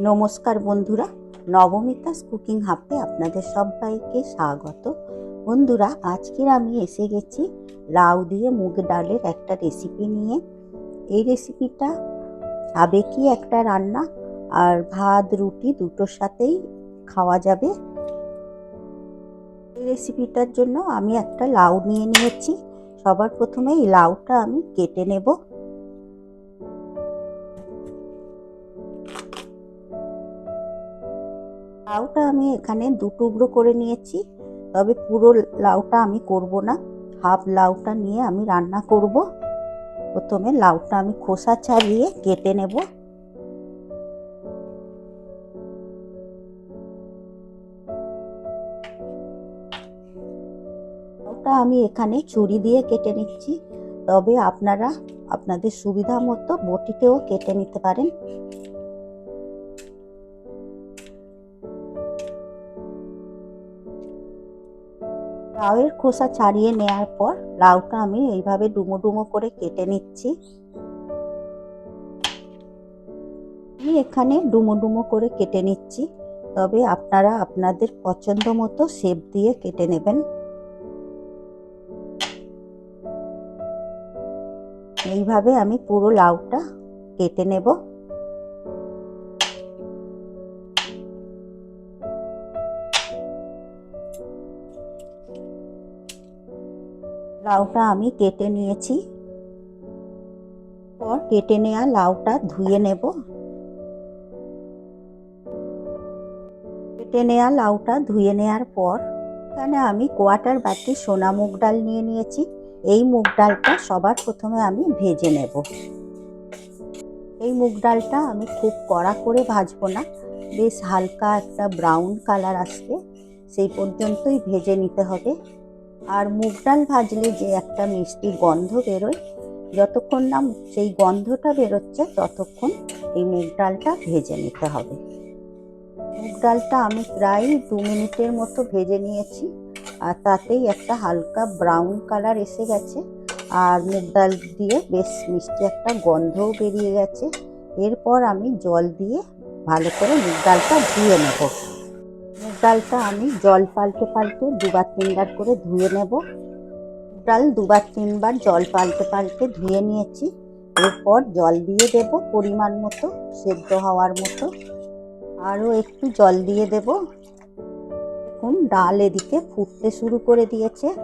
নমস্কার বন্ধুরা, নবমিতাস কুকিং হাফে আপনাদের সবাইকে স্বাগত। বন্ধুরা, আজকের আমি এসে গেছি লাউ দিয়ে মুগ ডালের একটা রেসিপি নিয়ে। এই রেসিপিটা সাবেকি একটা রান্না আর ভাত, রুটি দুটোর সাথেই খাওয়া যাবে। এই রেসিপিটার জন্য আমি একটা লাউ নিয়ে নিয়েছি। সবার প্রথমে এই লাউটা আমি কেটে নেব। লাউটা আমি এখানে দু টুকরো করে নিয়েছি। তবে পুরো লাউটা আমি করব না। হাফ লাউটা নিয়ে আমি রান্না করব। প্রথমে লাউটা আমি খোসা ছাড়িয়ে কেটে নেব। লাউটা আমি এখানে ছুরি দিয়ে কেটে নিচ্ছি। তবে আপনারা, আপনাদের সুবিধা মতো বটিতেও কেটে নিতে পারেন। লাউয়ের খোসা ছাড়িয়ে নেওয়ার পর লাউটা আমি এইভাবে ডুমো ডুমো করে কেটে নিচ্ছি। আমি এখানে ডুমো ডুমো করে কেটে নিচ্ছি। তবে আপনারা আপনাদের পছন্দ মতো শেপ দিয়ে কেটে নেবেন। এইভাবে আমি পুরো লাউটা কেটে নেব। লাউটা আমি কেটে নিয়েছি। পর কেটে নেওয়া লাউটা ধুয়ে নেব। কেটে নেওয়া লাউটা ধুয়ে নেওয়ার পর এখানে আমি কোয়াটার বাটি, সোনা মুগ ডাল নিয়ে নিয়েছি। এই মুগ ডালটা সবার প্রথমে আমি ভেজে নেব। এই মুগ ডালটা আমি খুব কড়া করে ভাজবো না। বেশ হালকা একটা ব্রাউন কালার আসবে। সেই পর্যন্তই ভেজে নিতে হবে। আর মুগ ডাল ভাজলে যে একটা মিষ্টি গন্ধ বেরোয়, যতক্ষণ না সেই গন্ধটা বেরোচ্ছে, ততক্ষণ এই মুগ ডালটা ভেজে নিতে হবে। মুগ ডালটা আমি প্রায় দু মিনিটের মতো ভেজে নিয়েছি, আর তাতেই একটা হালকা ব্রাউন কালার এসে গেছে, আর মুগ ডাল দিয়ে বেশ মিষ্টি একটা গন্ধও বেরিয়ে গেছে। এরপর আমি জল দিয়ে ভালো করে মুগ ডালটা ধুয়ে নেব। ডালটা আমি জল পাল্টে পাল্টে দুবার তিনবার করে ধুয়ে নেব। ডাল দুবার তিনবার জল পাল্টে পাল্টে ধুয়ে নিয়েছি। এরপর জল দিয়ে দেব পরিমাণ মতো, সেদ্ধ হওয়ার মতো। আরও একটু জল দিয়ে দেব। দেখুন, ডাল এদিকে ফুটতে শুরু করে দিয়েছে।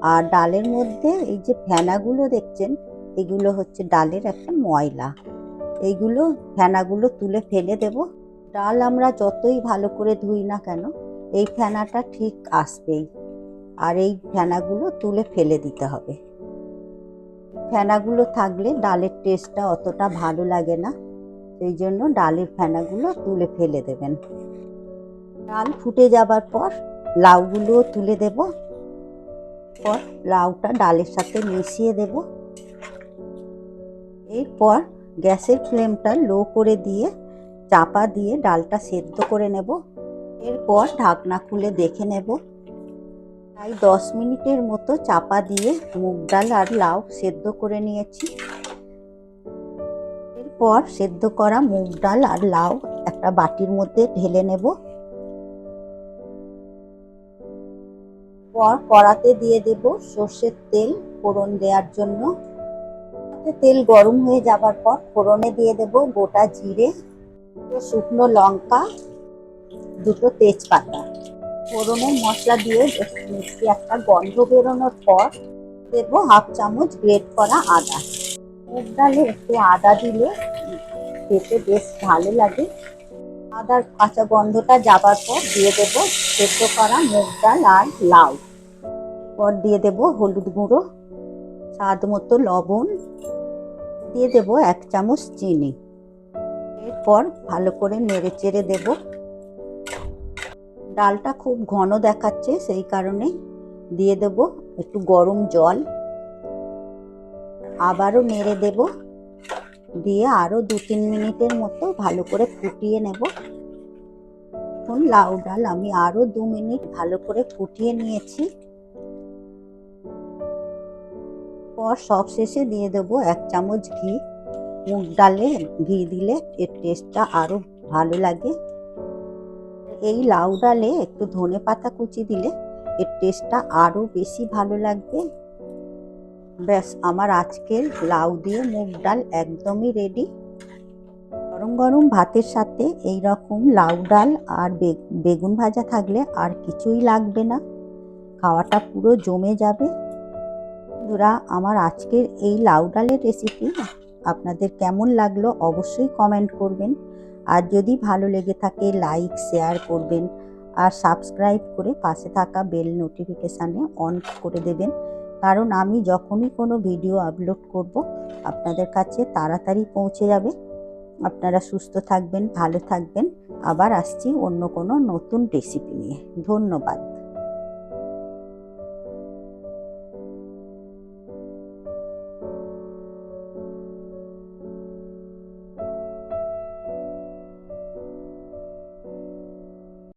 আর ডালের মধ্যে এই যে ফেনাগুলো দেখছেন, এগুলো হচ্ছে ডালের একটা ময়লা। এইগুলো ফেনাগুলো তুলে ফেলে দেবো। ডাল আমরা যতই ভালো করে ধুই না কেন এই ফেনাটা ঠিক আসবেই। আর এই ফেনাগুলো তুলে ফেলে দিতে হবে। ফেনাগুলো থাকলে ডালের টেস্টটা অতটা ভালো লাগে না। সেই জন্য ডালের ফেনাগুলো তুলে ফেলে দেবেন। ডাল ফুটে যাবার পর লাউগুলোও তুলে দেব। পর লাউটা ডালের সাথে মিশিয়ে দেব। এরপর গ্যাসের ফ্লেমটা লো করে দিয়ে চাপা দিয়ে ডালটা সেদ্ধ করে নেব। এরপর ঢাকনা খুলে দেখে নেব। প্রায় দশ মিনিটের মতো চাপা দিয়ে মুগ ডাল আর লাউ সেদ্ধ করে নিয়েছি। এরপর সেদ্ধ করা মুগ ডাল আর লাউ একটা বাটির মধ্যে ঢেলে নেব। পর কড়াতে দিয়ে দেব সর্ষের তেল ফোড়ন দেওয়ার জন্য। তেল গরম হয়ে যাবার পর ফোড়নে দিয়ে দেব গোটা জিরে, শুকনো লঙ্কা দুটো তেজপাতা। ফোড়নের মশলা দিয়ে মিষ্টি একটা গন্ধ বেরোনোর পর দেবো হাফ চামচ গ্রেট করা আদা। মুগ ডালে একটু আদা দিলে খেতে বেশ ভালো লাগে। আদার কাঁচা গন্ধটা যাবার পর দিয়ে দেবো সেদ্ধ করা মুগ ডাল আর লাউ। পর দিয়ে দেবো হলুদ গুঁড়ো, স্বাদ মতো লবণ। দিয়ে দেবো এক চামচ চিনি। এরপর ভালো করে নেড়ে চেড়ে দেব। ডালটা খুব ঘন দেখাচ্ছে, সেই কারণে দিয়ে দেব একটু গরম জল। আবারও নেড়ে দেব। দিয়ে আরও দু তিন মিনিটের মতো ভালো করে ফুটিয়ে নেব। এখন লাউ ডাল আমি আরও দু মিনিট ভালো করে ফুটিয়ে নিয়েছি। পর সব শেষে দিয়ে দেবো এক চামচ ঘি। মুগ ডালে ঘি দিলে এর টেস্টটা আরও ভালো লাগে। এই লাউ ডালে একটু ধনে পাতা কুচি দিলে এর টেস্টটা আরও বেশি ভালো লাগবে। ব্যাস, আমার আজকের লাউ দিয়ে মুগ ডাল একদমই রেডি গরম গরম ভাতের সাথে এই রকম লাউ ডাল আর বেগুন ভাজা থাকলে আর কিছুই লাগবে না। খাওয়াটা পুরো জমে যাবে। বন্ধুরা, আমার আজকের এই লাউ ডালের রেসিপি আপনাদের কেমন লাগল অবশ্যই কমেন্ট করবেন। আর যদি ভালো লেগে থাকে লাইক শেয়ার করবেন আর সাবস্ক্রাইব করে পাশে থাকা বেল নোটিফিকেশানে অন করে দেবেন। কারণ আমি যখনই কোনো ভিডিও আপলোড করব, আপনাদের কাছে তাড়াতাড়ি পৌঁছে যাবে। আপনারা সুস্থ থাকবেন, ভালো থাকবেন। আবার আসছি অন্য কোনো নতুন রেসিপি নিয়ে। ধন্যবাদ।